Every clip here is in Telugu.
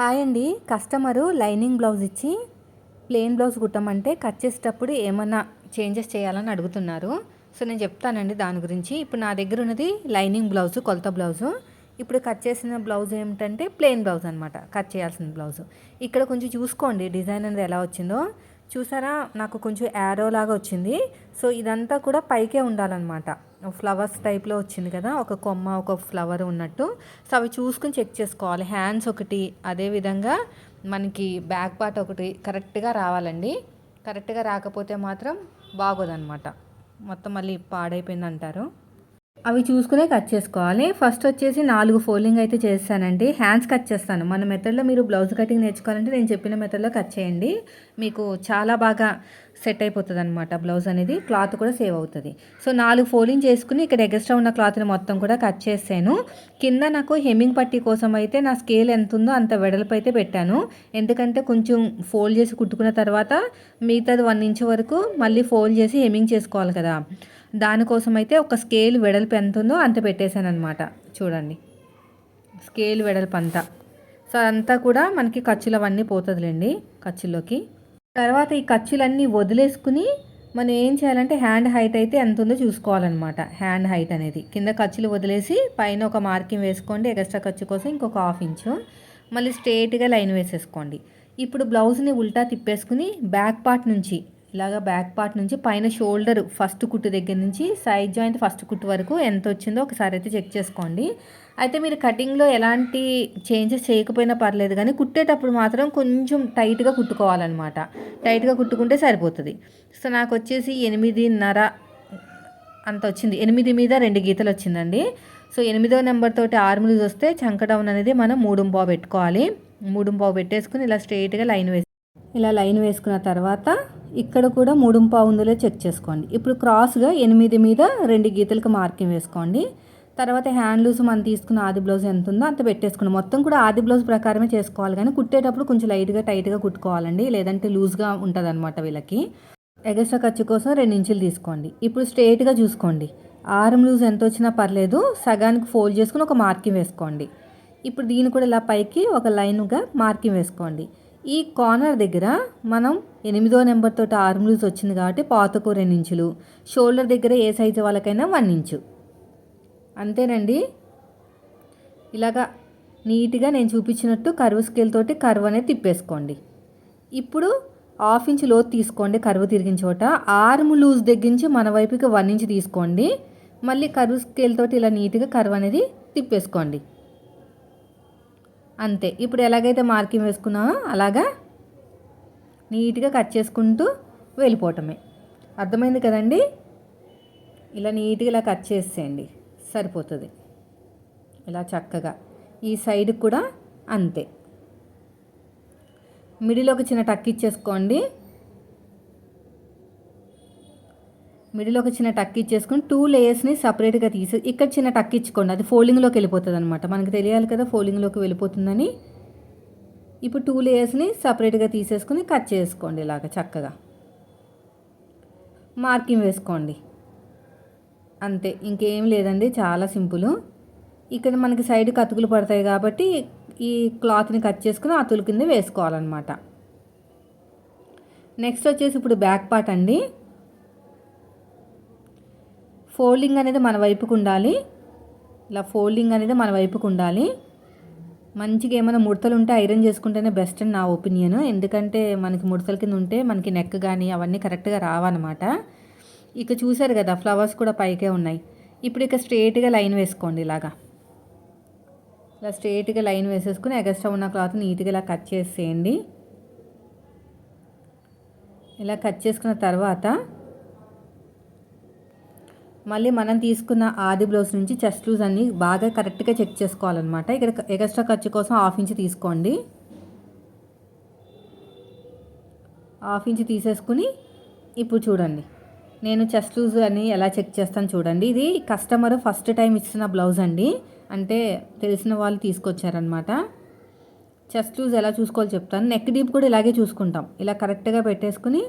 హాయ్ అండి. కస్టమరు లైనింగ్ బ్లౌజ్ ఇచ్చి ప్లెయిన్ బ్లౌజ్ కుట్టమంటే కట్ చేసేటప్పుడు ఏమన్నా చేంజెస్ చేయాలని అడుగుతున్నారు. సో నేను చెప్తానండి దాని గురించి. ఇప్పుడు నా దగ్గర ఉన్నది లైనింగ్ బ్లౌజ్ కొలత బ్లౌజు. ఇప్పుడు కట్ చేసిన బ్లౌజ్ ఏమిటంటే ప్లెయిన్ బ్లౌజ్ అనమాట కట్ చేయాల్సిన బ్లౌజ్. ఇక్కడ కొంచెం చూసుకోండి డిజైన్ అనేది ఎలా వచ్చిందో. చూసారా? నాకు కొంచెం యారో లాగా వచ్చింది. సో ఇదంతా కూడా పైకే ఉండాలన్నమాట. ఫ్లవర్స్ టైప్లో వచ్చింది కదా ఒక కొమ్మ ఒక ఫ్లవర్ ఉన్నట్టు. సో అవి చూసుకుని చెక్ చేసుకోవాలి. హ్యాండ్స్ ఒకటి అదేవిధంగా మనకి బ్యాక్ పార్ట్ ఒకటి కరెక్ట్గా రావాలండి. కరెక్ట్గా రాకపోతే మాత్రం బాగోదన్నమాట. మొత్తం మళ్ళీ పాడైపోయింది అంటారు. అవి చూసుకునే కట్ చేసుకోవాలి. ఫస్ట్ వచ్చేసి నాలుగు ఫోల్డింగ్ అయితే చేస్తానండి. హ్యాండ్స్ కట్ చేస్తాను. మన మెథడ్లో మీరు బ్లౌజ్ కటింగ్ నేర్చుకోవాలంటే నేను చెప్పిన మెథడ్లో కట్ చేయండి. మీకు చాలా బాగా సెట్ అయిపోతుంది అనమాట బ్లౌజ్ అనేది క్లాత్ కూడా సేవ్ అవుతుంది. సో నాలుగు ఫోల్డింగ్ చేసుకుని ఇక్కడ ఎగస్ట్రా ఉన్న క్లాత్ని మొత్తం కూడా కట్ చేసాను కింద నాకు హెమ్మింగ్ పట్టీ కోసం అయితే నా స్కేల్ ఎంత ఉందో అంత వెడల్పు అయితే పెట్టాను. ఎందుకంటే కొంచెం ఫోల్డ్ చేసి కుట్టుకున్న తర్వాత మిగతాది వన్ ఇంచ్ వరకు మళ్ళీ ఫోల్డ్ చేసి హెమ్మింగ్ చేసుకోవాలి కదా. దానికోసం అయితే ఒక స్కేల్ వెడల్పు ఎంత ఉందో అంత పెట్టేశాను అనమాట చూడండి. స్కేల్ వెడల్పు అంతా. సో అదంతా కూడా మనకి ఖర్చులు అవన్నీ పోతుందిలేండి ఖర్చుల్లోకి. తర్వాత ఈ ఖర్చులన్నీ వదిలేసుకుని మనం ఏం చేయాలంటే హ్యాండ్ హైట్ అయితే ఎంత ఉందో చూసుకోవాలన్నమాట. హ్యాండ్ హైట్ అనేది. కింద ఖర్చులు వదిలేసి పైన ఒక మార్కింగ్ వేసుకోండి ఎక్స్ట్రా ఖర్చు కోసం ఇంకొక హాఫ్ ఇంచు. మళ్ళీ స్ట్రేట్గా లైన్ వేసేసుకోండి. ఇప్పుడు బ్లౌజ్ని ఉల్టా తిప్పేసుకుని బ్యాక్ పార్ట్ నుంచి ఇలాగ బ్యాక్ పార్ట్ నుంచి పైన షోల్డర్ ఫస్ట్ కుట్టు దగ్గర నుంచి సైడ్ జాయింట్ ఫస్ట్ కుట్టు వరకు ఎంత వచ్చిందో ఒకసారి అయితే చెక్ చేసుకోండి. అయితే మీరు కటింగ్లో ఎలాంటి చేంజెస్ చేయకపోయినా పర్లేదు కానీ కుట్టేటప్పుడు మాత్రం కొంచెం టైట్గా కుట్టుకోవాలన్నమాట. టైట్గా కుట్టుకుంటే సరిపోతుంది. సో నాకు వచ్చేసి ఎనిమిదిన్నర అంత వచ్చింది. ఎనిమిది మీద రెండు గీతలు వచ్చిందండి. సో ఎనిమిదో నెంబర్ తోటి ఆర్మ్ వస్తే చంక డౌన్ అనేది మనం మూడుంపావు పెట్టుకోవాలి. మూడుంపావు పెట్టేసుకుని ఇలా స్ట్రైట్గా లైన్ వేసి ఇలా లైన్ వేసుకున్న తర్వాత ఇక్కడ కూడా మూడుంపావు ఉందో చెక్ చేసుకోండి. ఇప్పుడు క్రాస్గా ఎనిమిది మీద రెండు గీతలకు మార్కింగ్ వేసుకోండి. తర్వాత హ్యాండ్ లూజ్ మనం తీసుకున్న ఆది బ్లౌజ్ ఎంత ఉందో అంత పెట్టేసుకున్నాం. మొత్తం కూడా ఆది బ్లౌజ్ ప్రకారమే చేసుకోవాలి కానీ కుట్టేటప్పుడు కొంచెం లైట్గా టైట్గా కుట్టుకోవాలండి. లేదంటే లూజ్గా ఉంటుంది అనమాట వీళ్ళకి. ఎగస్ట్రా ఖర్చు కోసం రెండు ఇంచులు తీసుకోండి. ఇప్పుడు స్ట్రేట్గా చూసుకోండి. ఆరం లూజ్ ఎంత వచ్చినా పర్లేదు. సగానికి ఫోల్డ్ చేసుకుని ఒక మార్కింగ్ వేసుకోండి. ఇప్పుడు దీన్ని కూడా ఇలా పైకి ఒక లైన్గా మార్కింగ్ వేసుకోండి. ఈ కార్నర్ దగ్గర మనం ఎనిమిదో నెంబర్ తోటి ఆర్మ్ లూజ్ వచ్చింది కాబట్టి పాతకు రెండు ఇంచులు. షోల్డర్ దగ్గర ఏ సైజు వాళ్ళకైనా వన్ ఇంచు. అంతేనండి. ఇలాగా నీట్గా నేను చూపించినట్టు కరువు స్కేల్ తోటి కరువు అనేది తిప్పేసుకోండి. ఇప్పుడు హాఫ్ ఇంచ్ లోతు తీసుకోండి కరువు తిరిగిన చోట. ఆర్మ్ లూజ్ దగ్గరించి మన వైపుకి వన్ ఇంచ్ తీసుకోండి. మళ్ళీ కరువు స్కేల్ తోటి ఇలా నీట్గా కరువు అనేది తిప్పేసుకోండి. అంతే. ఇప్పుడు ఎలాగైతే మార్కింగ్ వేసుకున్నామో అలాగా నీట్గా కట్ చేసుకుంటూ వెళ్ళిపోవటమే. అర్థమైంది కదండి? ఇలా నీట్గా ఇలా కట్ చేసేయండి. సరిపోతుంది. ఇలా చక్కగా ఈ సైడ్ కూడా అంతే. మిడిల్ ఒక చిన్న టక్ ఇచ్చేసుకోండి. మిడిల్ ఒక చిన్న టక్ ఇచ్చేసుకొని టూ లేయర్స్ని సపరేట్గా తీసి ఇక్కడ చిన్న టక్ ఇచ్చుకోండి. అది ఫోల్డింగ్లోకి వెళ్ళిపోతుంది అనమాట మనకు తెలియాలి కదా ఫోల్డింగ్లోకి వెళ్ళిపోతుందని. ఇప్పుడు టూ లేయర్స్ని సపరేట్గా తీసేసుకుని కట్ చేసుకోండి ఇలాగ చక్కగా. మార్కింగ్ వేసుకోండి. అంతే ఇంకేం లేదండి చాలా సింపుల్. ఇక్కడ మనకి సైడ్కి అతుకులు పడతాయి కాబట్టి ఈ క్లాత్ని కట్ చేసుకుని అతులు కింద వేసుకోవాలన్నమాట. నెక్స్ట్ వచ్చేసి ఇప్పుడు బ్యాక్ పార్ట్ అండి. ఫోల్డింగ్ అనేది మన వైపుకు ఉండాలి. ఇలా ఫోల్డింగ్ అనేది మన వైపుకు ఉండాలి. మంచిగా ఏమైనా ముడతలు ఉంటే ఐరన్ చేసుకుంటేనే బెస్ట్ అని నా ఒపీనియన్. ఎందుకంటే మనకి ముడతల కింద ఉంటే మనకి నెక్ కానీ అవన్నీ కరెక్ట్గా రావన్నమాట. ఇక చూశారు కదా ఫ్లవర్స్ కూడా పైకే ఉన్నాయి. ఇప్పుడు ఇక స్ట్రేట్గా లైన్ వేసుకోండి ఇలాగా. ఇలా స్ట్రేట్గా లైన్ వేసేసుకుని ఎగస్ట్రా ఉన్న క్లాత్ నీట్గా ఇలా కట్ చేసేయండి. ఇలా కట్ చేసుకున్న తర్వాత మళ్ళీ మనం తీసుకున్న ఆది బ్లౌజ్ నుంచి చెస్ట్ లూజ్ అన్నీ బాగా కరెక్ట్గా చెక్ చేసుకోవాలన్నమాట. ఇక్కడ ఎక్స్ట్రా ఖర్చు కోసం హాఫ్ ఇంచ్ తీసుకోండి. హాఫ్ ఇంచ్ తీసేసుకుని ఇప్పుడు చూడండి. నేను చెస్ట్ లూజ్ అని ఎలా చెక్ చేస్తాను చూడండి. ఇది కస్టమర్ ఫస్ట్ టైం ఇచ్చిన బ్లౌజ్ అండి. అంటే తెలిసిన వాళ్ళు తీసుకొచ్చారనమాట చెస్ట్ లూజ్ ఎలా చూసుకోవాలో చెప్తాను. నెక్ డీప్ కూడా ఇలాగే చూసుకుంటాం. ఇలా కరెక్ట్గా పెట్టేసుకుని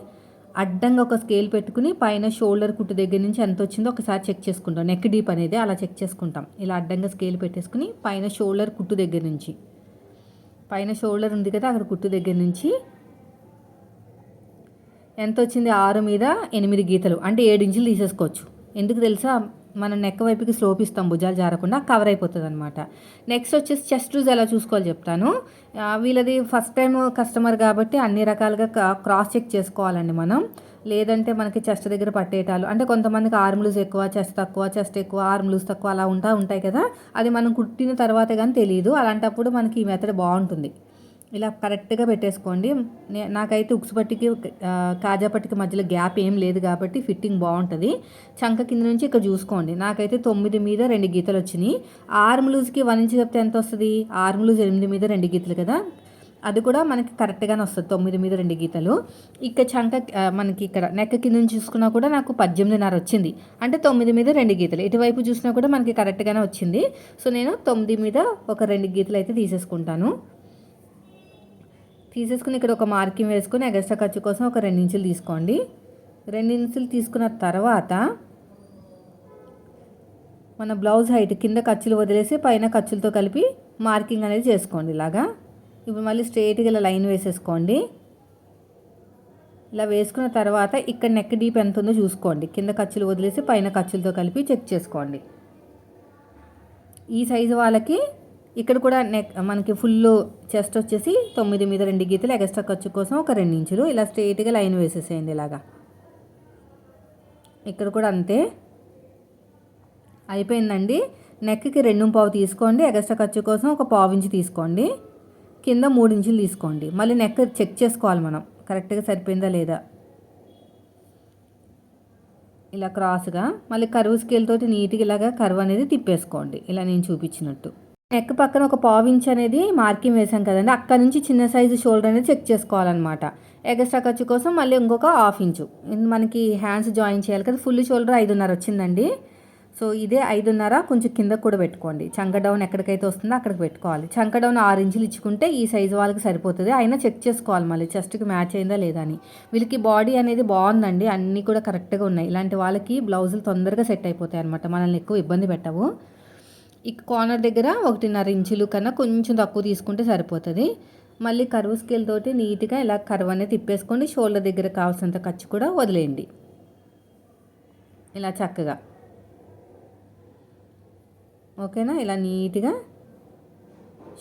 అడ్డంగా ఒక స్కేల్ పెట్టుకుని పైన షోల్డర్ కుట్టు దగ్గర నుంచి ఎంత వచ్చిందో ఒకసారి చెక్ చేసుకుంటాం. నెక్ డీప్ అనేది అలా చెక్ చేసుకుంటాం. ఇలా అడ్డంగా స్కేల్ పెట్టేసుకుని పైన షోల్డర్ కుట్టు దగ్గర నుంచి. పైన షోల్డర్ ఉంది కదా అక్కడ కుట్టు దగ్గర నుంచి ఎంత వచ్చింది ఆరు మీద ఎనిమిది గీతలు. అంటే ఏడు ఇంచులు తీసేసుకోవచ్చు. ఎందుకు తెలుసా? మనం నెక్క వైపుకి స్లోప్ ఇస్తాం భుజాలు జారకుండా కవర్ అయిపోతుంది అనమాట నెక్స్ట్ వచ్చేసి చెస్ట్ రూజ్ ఎలా చూసుకోవాలి చెప్తాను. వీళ్ళది ఫస్ట్ టైం కస్టమర్ కాబట్టి అన్ని రకాలుగా క్రాస్ చెక్ చేసుకోవాలండి మనం. లేదంటే మనకి చెస్ట్ దగ్గర పట్టేటాలు అంటే కొంతమందికి ఆర్మ్ లూజ్ ఎక్కువ చెస్ట్ తక్కువ చెస్ట్ ఎక్కువ ఆర్మ్ లూజ్ తక్కువ అలా ఉంటా ఉంటాయి కదా. అది మనం కుట్టిన తర్వాతే కానీ తెలియదు అలాంటప్పుడు మనకి ఈ మెథడ్ బాగుంటుంది. ఇలా కరెక్ట్గా పెట్టేసుకోండి. నే- నాకైతే ఉక్సు పట్టికి కాజా పట్టికి మధ్యలో గ్యాప్ ఏం లేదు కాబట్టి ఫిట్టింగ్ బాగుంటుంది చంక కింద నుంచి ఇక్కడ చూసుకోండి. నాకైతే తొమ్మిది మీద రెండు గీతలు వచ్చినాయి. ఆర్మ్ లూజ్కి వన్ ఇంచ్ చెప్తే ఎంత వస్తుంది? ఆర్మ్ లూజ్ ఎనిమిది మీద రెండు గీతలు కదా? అది కూడా మనకి కరెక్ట్గానే వస్తుంది. తొమ్మిది మీద రెండు గీతలు. ఇక్కడ చంక మనకి ఇక్కడ నెక్క కింద నుంచి చూసుకున్నా కూడా నాకు పద్దెనిమిదిన్నర వచ్చింది. అంటే తొమ్మిది మీద రెండు గీతలు. ఇటువైపు చూసినా కూడా మనకి కరెక్ట్గానే వచ్చింది. సో నేను తొమ్మిది మీద ఒక రెండు గీతలు అయితే తీసేసుకుంటాను. తీసేసుకుని ఇక్కడ ఒక మార్కింగ్ వేసుకుని ఎగస్ట్రా ఖర్చు కోసం ఒక రెండించులు తీసుకోండి. రెండించులు తీసుకున్న తర్వాత మన బ్లౌజ్ హైట్ కింద ఖర్చులు వదిలేసి పైన ఖర్చులతో కలిపి మార్కింగ్ అనేది చేసుకోండి ఇలాగా. ఇప్పుడు మళ్ళీ స్ట్రైట్గా ఇలా లైన్ వేసేసుకోండి. ఇలా వేసుకున్న తర్వాత ఇక్కడ నెక్ డీప్ ఎంత ఉందో చూసుకోండి. కింద ఖర్చులు వదిలేసి పైన ఖర్చులతో కలిపి చెక్ చేసుకోండి. ఈ సైజు వాళ్ళకి ఇక్కడ కూడా నెక్ మనకి ఫుల్ చెస్ట్ వచ్చేసి తొమ్మిది మీద రెండు గీతలు ఎక్స్ట్రా ఖర్చు కోసం ఒక రెండు ఇంచులు. ఇలా స్ట్రైట్గా లైన్ వేసేసేయండి ఇలాగా. ఇక్కడ కూడా అంతే. అయిపోయిందండి. నెక్కి రెండు పావు తీసుకోండి. ఎక్స్ట్రా ఖర్చు కోసం ఒక పావు ఇంచు తీసుకోండి. కింద మూడు ఇంచులు తీసుకోండి. మళ్ళీ నెక్ చెక్ చేసుకోవాలి మనం. కరెక్ట్గా సరిపోయిందా లేదా? ఇలా క్రాస్గా మళ్ళీ కరువు స్కేల్ తోటి నీట్గా ఇలాగా కరువు అనేది తిప్పేసుకోండి. ఇలా నేను చూపించినట్టు. నెక్ పక్కన ఒక పావించ్ అనేది మార్కింగ్ వేసాం కదండి. అక్కడ నుంచి చిన్న సైజు షోల్డర్ అనేది చెక్ చేసుకోవాలన్నమాట. ఎగస్ట్రా ఖర్చు కోసం మళ్ళీ ఇంకొక హాఫ్ ఇంచు. మనకి హ్యాండ్స్ జాయిన్ చేయాలి కదా. ఫుల్ షోల్డర్ ఐదున్నర వచ్చిందండి. సో ఇదే ఐదున్నర కొంచెం కింద కూడా పెట్టుకోండి. చంక డౌన్ ఎక్కడికైతే వస్తుందో అక్కడికి పెట్టుకోవాలి. చంక డౌన్ ఆరు ఇంచులు ఇచ్చుకుంటే ఈ సైజు వాళ్ళకి సరిపోతుంది. అయినా చెక్ చేసుకోవాలి మళ్ళీ. చెస్ట్కి మ్యాచ్ అయిందా లేదా అని. వీళ్ళకి బాడీ అనేది బాగుందండి. అన్నీ కూడా కరెక్ట్గా ఉన్నాయి. ఇలాంటి వాళ్ళకి బ్లౌజులు తొందరగా సెట్ అయిపోతాయి అనమాట మనల్ని ఎక్కువ ఇబ్బంది పెట్టవు. ఈ కార్నర్ దగ్గర ఒకటిన్నర ఇంచులు కన్నా కొంచెం తక్కువ తీసుకుంటే సరిపోతుంది. మళ్ళీ కరువు స్కేల్ తోటి నీట్గా ఇలా కరువు అనేది తిప్పేసుకోండి. షోల్డర్ దగ్గర కావాల్సినంత ఖర్చు కూడా వదిలేయండి. ఇలా చక్కగా. ఓకేనా? ఇలా నీట్గా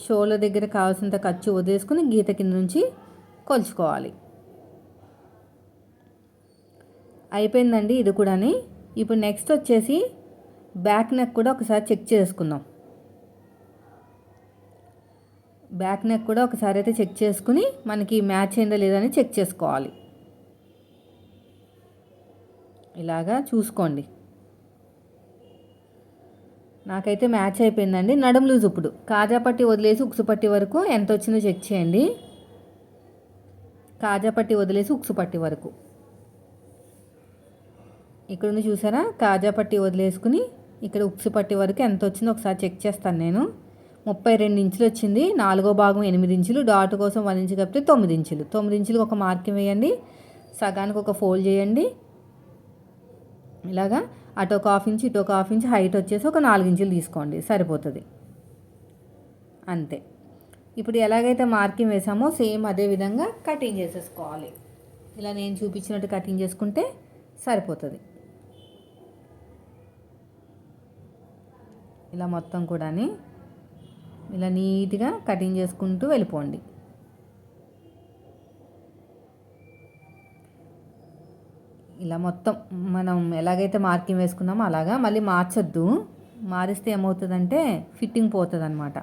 షోల్డర్ దగ్గర కావాల్సినంత ఖర్చు వదిలేసుకుని గీత కింద నుంచి కొలుచుకోవాలి. అయిపోయిందండి ఇది కూడాని. ఇప్పుడు నెక్స్ట్ వచ్చేసి బ్యాక్ నెక్ కూడా ఒకసారి చెక్ చేసుకుందాం. బ్యాక్ నెక్ కూడా ఒకసారి అయితే చెక్ చేసుకుని మనకి మ్యాచ్ అయిందా లేదా అని చెక్ చేసుకోవాలి. ఇలాగా చూసుకోండి. నాకైతే మ్యాచ్ అయిపోయిందండి. నడుము లూజ్ ఇప్పుడు. కాజా పట్టి వదిలేసి ఉక్సు పట్టి వరకు ఎంత వచ్చిందో చెక్ చేయండి. కాజా పట్టి వదిలేసి ఉక్సు పట్టి వరకు. ఇక్కడ ఉంది చూసారా? కాజా పట్టి వదిలేసుకుని ఇక్కడ ఉక్సు పట్టి వరకు ఎంత వచ్చిందో ఒకసారి చెక్ చేస్తాను నేను. ముప్పై రెండు ఇంచులు వచ్చింది. నాలుగో భాగం ఎనిమిది ఇంచులు. డాట్ కోసం వన్ ఇంచు కలిపితే తొమ్మిది ఇంచులు. తొమ్మిది ఇంచులు ఒక మార్కింగ్ వేయండి. సగానికి ఒక ఫోల్డ్ చేయండి. ఇలాగా అటు ఒక హాఫ్ ఇంచ్ ఇటు ఒక హాఫ్ ఇంచ్ హైట్ వచ్చేసి ఒక నాలుగు ఇంచులు తీసుకోండి. సరిపోతుంది. అంతే. ఇప్పుడు ఎలాగైతే మార్కింగ్ వేసామో సేమ్ అదే విధంగా కటింగ్ చేసేసుకోవాలి. ఇలా నేను చూపించినట్టు కటింగ్ చేసుకుంటే సరిపోతుంది. ఇలా మొత్తం కూడా ఇలా నీట్గా కటింగ్ చేసుకుంటూ వెళ్ళిపోండి. ఇలా మొత్తం మనం ఎలాగైతే మార్కింగ్ వేసుకున్నామో అలాగా మళ్ళీ మార్చొద్దు. మారిస్తే ఏమవుతుందంటే ఫిట్టింగ్ పోతుంది అనమాట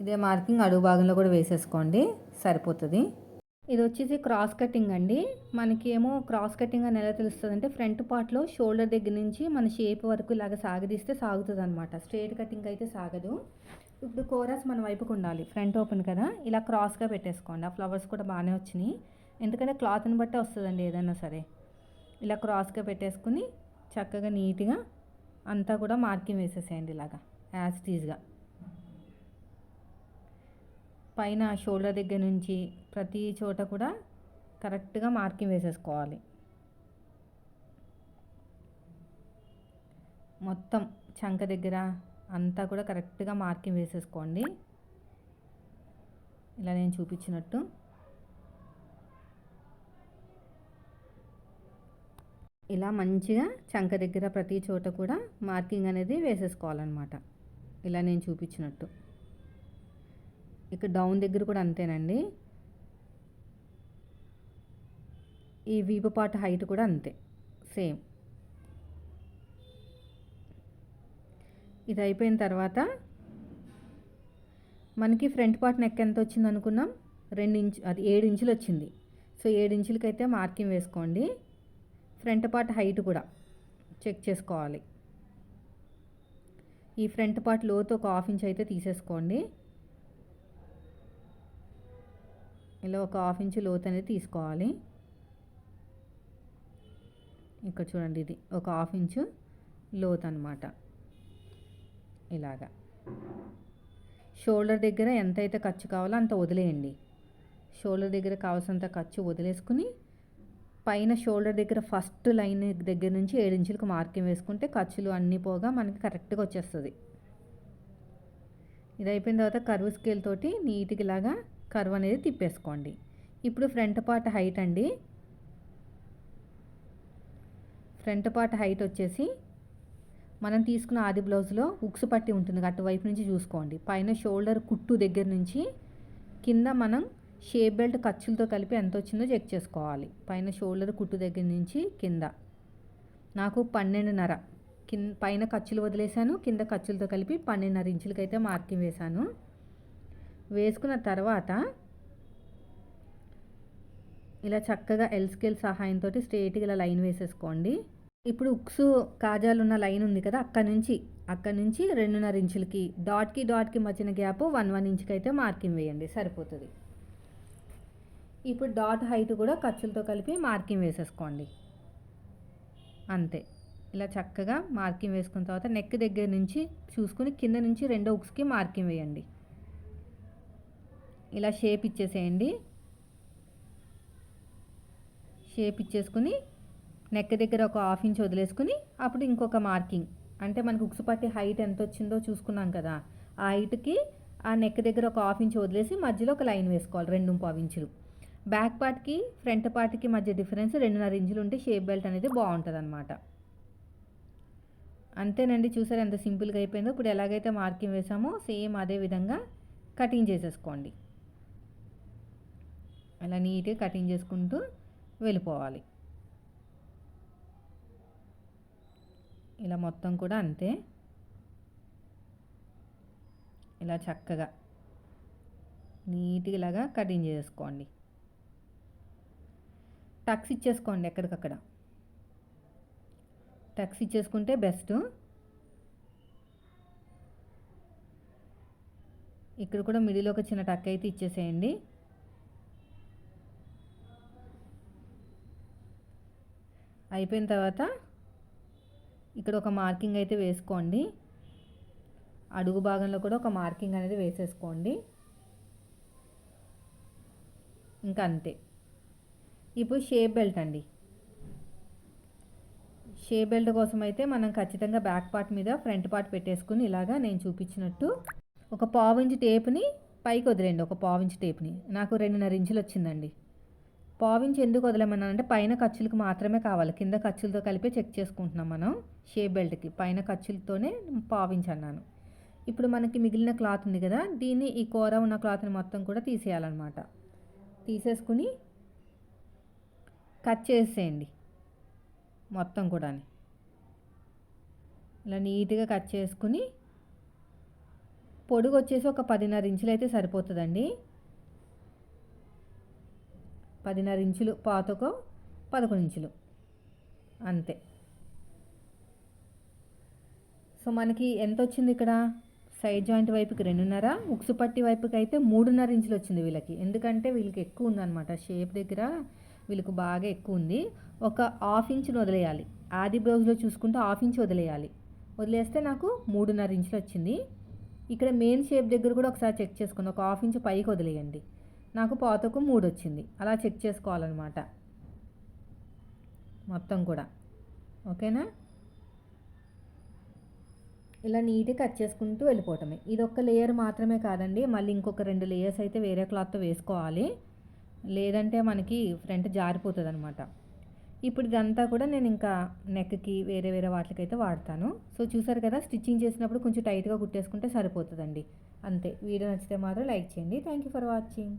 ఇదే మార్కింగ్ అడుగు భాగంలో కూడా వేసేసుకోండి. సరిపోతుంది. ఇది వచ్చేసి క్రాస్ కటింగ్ అండి. మనకి ఏమో క్రాస్ కటింగ్ అని ఎలా తెలుస్తుంది అంటే ఫ్రంట్ పార్ట్లో షోల్డర్ దగ్గర నుంచి మన షేప్ వరకు ఇలాగ సాగదీస్తే సాగుతుంది అనమాట స్ట్రైట్ కటింగ్ అయితే సాగదు. ఇప్పుడు కోరస్ మన వైపుకు ఉండాలి. ఫ్రంట్ ఓపెన్ కదా. ఇలా క్రాస్గా పెట్టేసుకోండి. ఆ ఫ్లవర్స్ కూడా బాగానే వచ్చినాయి. ఎందుకంటే క్లాత్ని బట్టే వస్తుందండి ఏదైనా సరే. ఇలా క్రాస్గా పెట్టేసుకుని చక్కగా నీట్గా అంతా కూడా మార్కింగ్ వేసేసేయండి ఇలాగా యాజ్ టీజ్గా పైన షోల్డర్ దగ్గర నుంచి ప్రతి చోట కూడా కరెక్ట్గా మార్కింగ్ వేసేసుకోవాలి. మొత్తం చంక దగ్గర అంతా కూడా కరెక్ట్గా మార్కింగ్ వేసేసుకోండి. ఇలా నేను చూపించినట్టు. ఇలా మంచిగా చంక దగ్గర ప్రతి చోట కూడా మార్కింగ్ అనేది వేసేసుకోవాలన్నమాట. ఇలా నేను చూపించినట్టు. ఇక్కడ డౌన్ దగ్గర కూడా అంతేనండి. ఈ వీపు పార్ట్ హైట్ కూడా అంతే సేమ్. ఇది అయిపోయిన తర్వాత మనకి ఫ్రంట్ పార్ట్ నెక్ ఎంత వచ్చింది అనుకున్నాం? రెండు ఇంచు అది ఏడు ఇంచులు వచ్చింది. సో ఏడు ఇంచులకైతే మార్కింగ్ వేసుకోండి. ఫ్రంట్ పార్ట్ హైట్ కూడా చెక్ చేసుకోవాలి. ఈ ఫ్రంట్ పార్ట్ లోతు ఒక హాఫ్ ఇంచ్ అయితే తీసేసుకోండి. ఇలా ఒక హాఫ్ ఇంచ్ లోతు అనేది తీసుకోవాలి. ఇక్కడ చూడండి ఇది ఒక హాఫ్ ఇంచు లోత్ అనమాట ఇలాగా. షోల్డర్ దగ్గర ఎంతైతే ఖర్చు కావాలో అంత వదిలేయండి. షోల్డర్ దగ్గర కావాల్సినంత ఖర్చు వదిలేసుకుని పైన షోల్డర్ దగ్గర ఫస్ట్ లైన్ దగ్గర నుంచి ఏడు ఇంచులకు మార్కింగ్ వేసుకుంటే ఖర్చులు అన్నీ పోగా మనకి కరెక్ట్గా వచ్చేస్తుంది. ఇది అయిపోయిన తర్వాత కర్వ్ స్కేల్ తోటి నీట్గా ఇలాగా కర్వ్ అనేది తిప్పేసుకోండి. ఇప్పుడు ఫ్రంట్ పార్ట్ హైట్ అండి. ఫ్రంట్ పార్ట్ హైట్ వచ్చేసి మనం తీసుకున్న ఆది బ్లౌజ్లో ఉక్స్ పట్టి ఉంటుంది అటువైపు నుంచి చూసుకోండి. పైన షోల్డర్ కుట్టు దగ్గర నుంచి కింద మనం షేప్ బెల్ట్ ఖర్చులతో కలిపి ఎంత వచ్చిందో చెక్ చేసుకోవాలి. పైన షోల్డర్ కుట్టు దగ్గర నుంచి కింద. నాకు పన్నెండున్నర. కింద పైన ఖర్చులు వదిలేశాను కింద ఖర్చులతో కలిపి పన్నెండున్నర ఇంచులకైతే మార్కింగ్ వేశాను. వేసుకున్న తర్వాత ఇలా చక్కగా ఎల్ స్కేల్ సహాయంతో స్ట్రేట్గా ఇలా లైన్ వేసేసుకోండి. ఇప్పుడు ఉక్స్ కాజాలు ఉన్న లైన్ ఉంది కదా అక్కడ నుంచి అక్కడ నుంచి రెండున్నర ఇంచులకి డాట్కి డాట్కి మధ్యన గ్యాప్ వన్ వన్ ఇంచుకి అయితే మార్కింగ్ వేయండి సరిపోతుంది. ఇప్పుడు డాట్ హైట్ కూడా ఖర్చులతో కలిపి మార్కింగ్ వేసేసుకోండి. అంతే. ఇలా చక్కగా మార్కింగ్ వేసుకున్న తర్వాత నెక్ దగ్గర నుంచి చూసుకుని కింద నుంచి రెండో ఉక్స్కి మార్కింగ్ వేయండి. ఇలా షేప్ ఇచ్చేసేయండి. షేప్ ఇచ్చేసుకుని నెక్ దగ్గర ఒక హాఫ్ ఇంచ్ వదిలేసుకుని అప్పుడు ఇంకొక మార్కింగ్ అంటే మనకు ఉక్సు పట్టి హైట్ ఎంత వచ్చిందో చూసుకున్నాం కదా. ఆ హైట్కి ఆ నెక్ దగ్గర ఒక హాఫ్ ఇంచ్ వదిలేసి మధ్యలో ఒక లైన్ వేసుకోవాలి రెండు పావు ఇంచులు బ్యాక్ పార్ట్కి ఫ్రంట్ పార్ట్కి మధ్య డిఫరెన్స్ రెండున్నర ఇంచులు ఉంటే షేప్ బెల్ట్ అనేది బాగుంటుంది అనమాట అంతేనండి చూసారు ఎంత సింపుల్గా అయిపోయిందో. ఇప్పుడు ఎలాగైతే మార్కింగ్ వేసామో సేమ్ అదే విధంగా కటింగ్ చేసేసుకోండి. అలా నీట్గా కటింగ్ చేసుకుంటూ వెళ్ళిపోవాలి. ఇలా మొత్తం కూడా అంతే. ఇలా చక్కగా నీట్గా ఇలాగా కటింగ్ చేసుకోండి. టక్స్ ఇచ్చేసుకోండి ఎక్కడికక్కడ. టక్స్ ఇచ్చేసుకుంటే బెస్ట్. ఇక్కడ కూడా మిడిల్ ఒక చిన్న టక్ అయితే ఇచ్చేసేయండి. అయిపోయిన తర్వాత ఇక్కడ ఒక మార్కింగ్ అయితే వేసుకోండి. అడుగు భాగంలో కూడా ఒక మార్కింగ్ అనేది వేసేసుకోండి. ఇంకా అంతే. ఇప్పుడు షేప్ బెల్ట్ అండి. షేప్ బెల్ట్ కోసం అయితే మనం ఖచ్చితంగా బ్యాక్ పార్ట్ మీద ఫ్రంట్ పార్ట్ పెట్టేసుకుని ఇలాగా నేను చూపించినట్టు ఒక పావు ఇంచు టేప్ని పైకి వదిలేండి ఒక పావు ఇంచు టేప్ని. నాకు రెండున్నర ఇంచులు వచ్చిందండి. పావించి ఎందుకు వదలమన్నానంటే పైన ఖర్చులకు మాత్రమే కావాలి. కింద ఖర్చులతో కలిపి చెక్ చేసుకుంటున్నాం మనం. షేప్ బెల్ట్కి పైన ఖర్చులతోనే పావించి అన్నాను ఇప్పుడు మనకి మిగిలిన క్లాత్ ఉంది కదా దీన్ని ఈ కూర ఉన్న క్లాత్ని మొత్తం కూడా తీసేయాలన్నమాట. తీసేసుకుని కట్ చేసేయండి మొత్తం కూడా ఇలా నీట్గా కట్ చేసుకుని పొడుగు వచ్చేసి ఒక పదిన్నర ఇంచులు అయితే సరిపోతుందండి. పదిన్నర ఇంచులు పాతకో పదకొండు ఇంచులు. అంతే. సో మనకి ఎంత వచ్చింది ఇక్కడ? సైడ్ జాయింట్ వైపుకి రెండున్నర ఉక్సు పట్టి వైపుకి అయితే మూడున్నర ఇంచులు వచ్చింది వీళ్ళకి. ఎందుకంటే వీళ్ళకి ఎక్కువ ఉందన్నమాట. షేప్ దగ్గర వీళ్ళకు బాగా ఎక్కువ ఉంది. ఒక హాఫ్ ఇంచుని వదిలేయాలి. ఆది బ్లౌజ్లో చూసుకుంటే హాఫ్ ఇంచ్ వదిలేయాలి. వదిలేస్తే నాకు మూడున్నర ఇంచులు వచ్చింది ఇక్కడ మెయిన్ షేప్ దగ్గర కూడా ఒకసారి చెక్ చేసుకుని ఒక హాఫ్ ఇంచ్ పైకి వదిలేయండి. నాకు పాతకు మూడు వచ్చింది అలా చెక్ చేసుకోవాలన్నమాట. మొత్తం కూడా. ఓకేనా? ఇలా నీట్గా కట్ చేసుకుంటూ వెళ్ళిపోవటమే. ఇది ఒక్క లేయర్ మాత్రమే కాదండి. మళ్ళీ ఇంకొక రెండు లేయర్స్ అయితే వేరే క్లాత్తో వేసుకోవాలి. లేదంటే మనకి ఫ్రంట్ జారిపోతుంది అనమాట ఇప్పుడు ఇదంతా కూడా నేను ఇంకా నెక్కి వేరే వేరే వాటికైతే వాడతాను. సో చూసారు కదా స్టిచ్చింగ్ చేసినప్పుడు కొంచెం టైట్గా కుట్టేసుకుంటే సరిపోతుందండి. అంతే. వీడియో నచ్చితే మాత్రం లైక్ చేయండి. Thank you for watching.